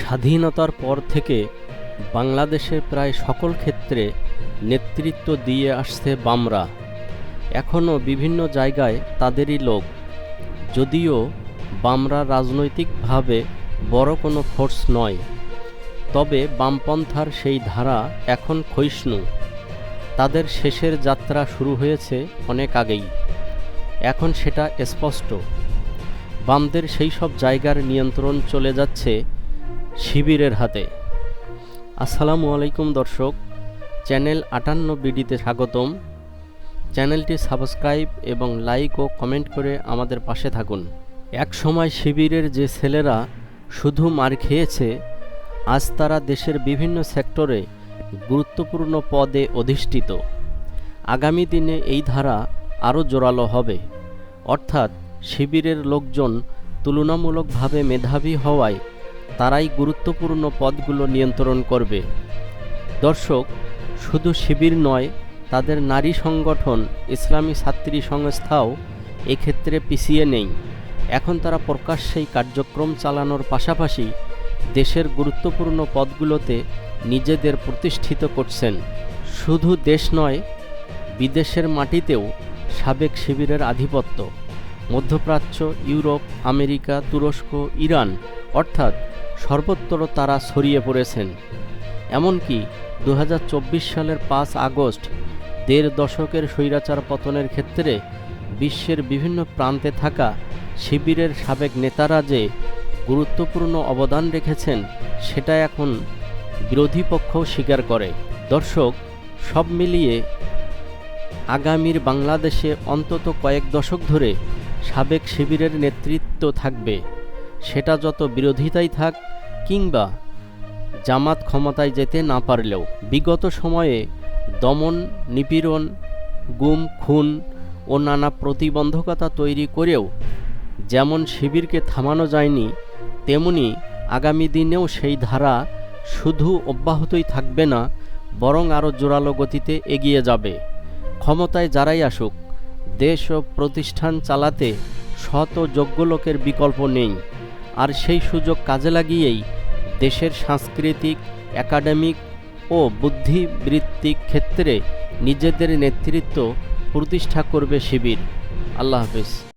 স্বাধীনতার পর থেকে বাংলাদেশের প্রায় সকল ক্ষেত্রে নেতৃত্ব দিয়ে আসছে বামরা। এখনও বিভিন্ন জায়গায় তাদেরই লোক। যদিও বামরা রাজনৈতিকভাবে বড় কোনো ফোর্স নয়, তবে বামপন্থার সেই ধারা এখন ক্ষয়িষ্ণু। তাদের শেষের যাত্রা শুরু হয়েছে অনেক আগেই। এখন সেটা স্পষ্ট। বামদের সেই সব জায়গার নিয়ন্ত্রণ চলে যাচ্ছে শিবিরের হাতে। আসসালামু আলাইকুম দর্শক, চ্যানেল আটান্ন বিডিতে স্বাগতম। চ্যানেলটি সাবস্ক্রাইব এবং লাইক ও কমেন্ট করে আমাদের পাশে থাকুন। এক সময় শিবিরের যে ছেলেরা শুধু মার খেয়েছে, আজ তারা দেশের বিভিন্ন সেক্টরে গুরুত্বপূর্ণ পদে অধিষ্ঠিত। আগামী দিনে এই ধারা আরও জোরালো হবে। অর্থাৎ শিবিরের লোকজন তুলনামূলকভাবে মেধাবী হওয়ায় তারাই গুরুত্বপূর্ণ পদগুলো নিয়ন্ত্রণ করবে। দর্শক, শুধু শিবির নয়, তাদের নারী সংগঠন, ইসলামী ছাত্রী সংস্থাও এক্ষেত্রে পিছিয়ে নেই। এখন তারা প্রকাশ্যেই কার্যক্রম চালানোর পাশাপাশি দেশের গুরুত্বপূর্ণ পদগুলোতে নিজেদের প্রতিষ্ঠিত করছেন। শুধু দেশ নয়, বিদেশের মাটিতেও সাবেক শিবিরের আধিপত্য। মধ্যপ্রাচ্য, ইউরোপ, আমেরিকা, তুরস্ক, ইরান, অর্থাৎ সর্বত্র তারা ছড়িয়ে পড়েছেন। এমনকি দু হাজার চব্বিশ সালের পাঁচ আগস্ট দেড় দশকের স্বৈরাচার পতনের ক্ষেত্রে বিশ্বের বিভিন্ন প্রান্তে থাকা শিবিরের সাবেক নেতারা যে গুরুত্বপূর্ণ অবদান রেখেছেন, সেটা এখন বিরোধী পক্ষও স্বীকার করে। দর্শক, সব মিলিয়ে আগামীর বাংলাদেশে অন্তত কয়েক দশক ধরে সাবেক শিবিরের নেতৃত্ব থাকবে। সেটা যত বিরোধিতাই থাক কিংবা জামাত ক্ষমতায় যেতে না পারলেও বিগত সময়ে দমন, নিপীড়ন, গুম, খুন ও নানা প্রতিবন্ধকতা তৈরি করেও যেমন শিবিরকে থামানো যায়নি, তেমনি আগামী দিনেও সেই ধারা শুধু অব্যাহতই থাকবে না, বরং আরও জোরালো গতিতে এগিয়ে যাবে। ক্ষমতায় যারাই আসুক, দেশ ও প্রতিষ্ঠান চালাতে শত যোগ্য লোকের বিকল্প নেই। আর সেই সুযোগ কাজে লাগিয়েই দেশের সাংস্কৃতিক, একাডেমিক ও বুদ্ধিবৃত্তিক ক্ষেত্রে নিজেদের নেতৃত্ব প্রতিষ্ঠা করবে শিবির। আল্লাহ হাফিজ।